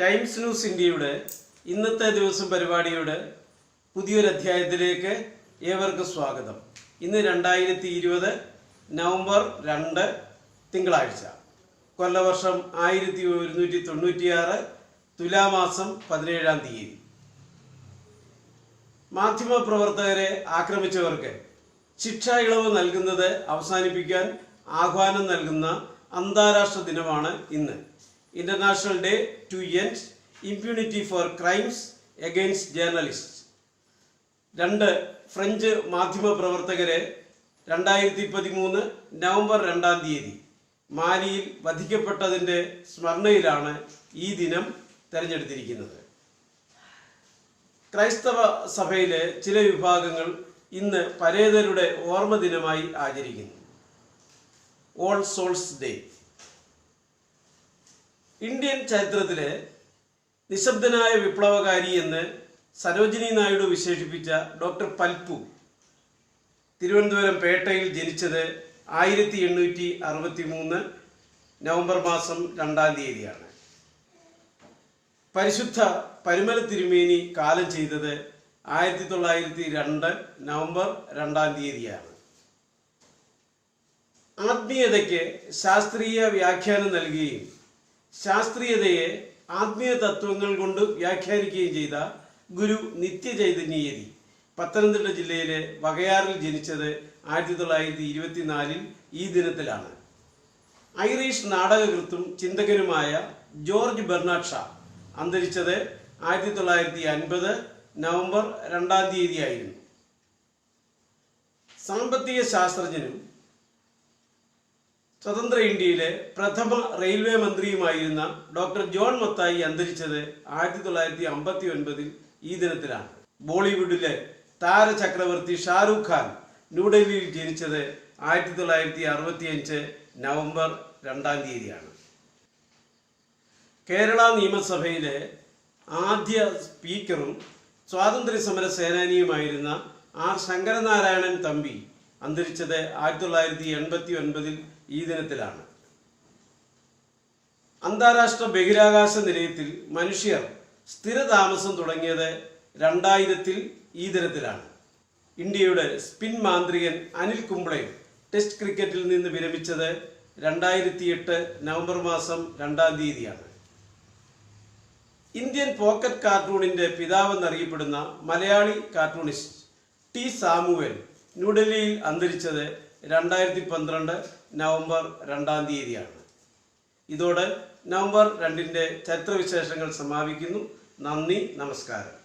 Times news ഇന്ത്യയുടെ ഇന്നത്തെ ദിവസം പരിപാടിയുടെ പുതിയൊരു അധ്യായത്തിലേക്ക് ഏവർക്കും സ്വാഗതം. ഇന്ന് രണ്ടായിരത്തി ഇരുപത് നവംബർ രണ്ട് തിങ്കളാഴ്ച. കൊല്ലവർഷം ആയിരത്തി ഒരുന്നൂറ്റി തൊണ്ണൂറ്റിയാറ് തുലാമാസം പതിനേഴാം തീയതി. മാധ്യമപ്രവർത്തകരെ ആക്രമിച്ചവർക്ക് ശിക്ഷാ ഇളവ് നൽകുന്നത് അവസാനിപ്പിക്കാൻ ആഹ്വാനം നൽകുന്ന അന്താരാഷ്ട്ര ദിനമാണ് ഇന്ന്. International day to end impunity for crimes against journalist രണ്ട് ഫ്രഞ്ച് മാധ്യമപ്രവർത്തകരെ രണ്ടായിരത്തി പതിമൂന്ന് നവംബർ രണ്ടാം തീയതി മാലിയിൽ വധിക്കപ്പെട്ടതിന്റെ സ്മരണയിലാണ് ഈ ദിനം തിരഞ്ഞെടുത്തിരിക്കുന്നത്. ക്രൈസ്തവ സഭയിലെ ചില വിഭാഗങ്ങൾ ഇന്ന് പരേതരുടെ ഓർമ്മ ദിനമായി ആചരിക്കുന്നു. ഓൾ സോൾസ് ഡേ ഇന്ത്യൻ ചരിത്രത്തിലെ നിശബ്ദനായ വിപ്ലവകാരി എന്ന് സരോജിനി നായിഡു വിശേഷിപ്പിച്ച ഡോക്ടർ പൽപ്പു തിരുവനന്തപുരം പേട്ടയിൽ ജനിച്ചത് ആയിരത്തി എണ്ണൂറ്റി അറുപത്തി മൂന്ന് നവംബർ മാസം രണ്ടാം തീയതിയാണ്. പരിശുദ്ധ പരിമല തിരുമേനി കാലം ചെയ്തത് ആയിരത്തി തൊള്ളായിരത്തി രണ്ട് നവംബർ രണ്ടാം തീയതിയാണ്. ആത്മീയതയ്ക്ക് ശാസ്ത്രീയ വ്യാഖ്യാനം നൽകുകയും ശാസ്ത്രീയതയെ ആത്മീയ തത്വങ്ങൾ കൊണ്ട് വ്യാഖ്യാനിക്കുകയും ചെയ്ത ഗുരു നിത്യചൈതന്യയതി പത്തനംതിട്ട ജില്ലയിലെ വകയാറിൽ ജനിച്ചത് ആയിരത്തി തൊള്ളായിരത്തി ഇരുപത്തിനാലിൽ ഈ ദിനത്തിലാണ്. ഐറിഷ് നാടകകൃത്തും ചിന്തകനുമായ ജോർജ് ബെർണാഡ് ഷാ അന്തരിച്ചത് ആയിരത്തി തൊള്ളായിരത്തി അൻപത് നവംബർ രണ്ടാം തീയതിയായിരുന്നു. സാമ്പത്തിക ശാസ്ത്രജ്ഞനും സ്വതന്ത്ര ഇന്ത്യയിലെ പ്രഥമ റെയിൽവേ മന്ത്രിയുമായിരുന്ന ഡോക്ടർ ജോൺ മത്തായി അന്തരിച്ചത് ആയിരത്തി തൊള്ളായിരത്തി അമ്പത്തി ഒൻപതിൽ ഈ ദിനത്തിലാണ്. ബോളിവുഡിലെ താരചക്രവർത്തി ഷാരൂഖ് ഖാൻ ന്യൂഡൽഹിയിൽ ജനിച്ചത് ആയിരത്തി തൊള്ളായിരത്തി അറുപത്തി അഞ്ച് നവംബർ രണ്ടാം തീയതിയാണ്. കേരള നിയമസഭയിലെ ആദ്യ സ്പീക്കറും സ്വാതന്ത്ര്യ സമര സേനാനിയുമായിരുന്ന ആർ ശങ്കരനാരായണൻ തമ്പി അന്തരിച്ചത് ആയിരത്തി തൊള്ളായിരത്തി എൺപത്തി ഒൻപതിൽ ഈ ദിനത്തിലാണ്. അന്താരാഷ്ട്ര ബഹിരാകാശ നിലയത്തിൽ മനുഷ്യർ സ്ഥിരതാമസം തുടങ്ങിയത് രണ്ടായിരത്തിൽ ഈ ദിനത്തിലാണ്. ഇന്ത്യയുടെ സ്പിൻ മാന്ത്രികൻ അനിൽ കുംബ്ലെ ടെസ്റ്റ് ക്രിക്കറ്റിൽ നിന്ന് വിരമിച്ചത് രണ്ടായിരത്തി എട്ട് നവംബർ മാസം രണ്ടാം തീയതിയാണ്. ഇന്ത്യൻ പോക്കറ്റ് കാർട്ടൂണിന്റെ പിതാവെന്നറിയപ്പെടുന്ന മലയാളി കാർട്ടൂണിസ്റ്റ് ടി സാമുവൽ ന്യൂഡൽഹിയിൽ അന്തരിച്ചത് രണ്ടായിരത്തി പന്ത്രണ്ട് നവംബർ രണ്ടാം തീയതിയാണ്. ഇതോടെ നവംബർ രണ്ടിന്റെ ചരിത്രവിശേഷങ്ങൾ സമാപിക്കുന്നു. നന്ദി നമസ്കാരം.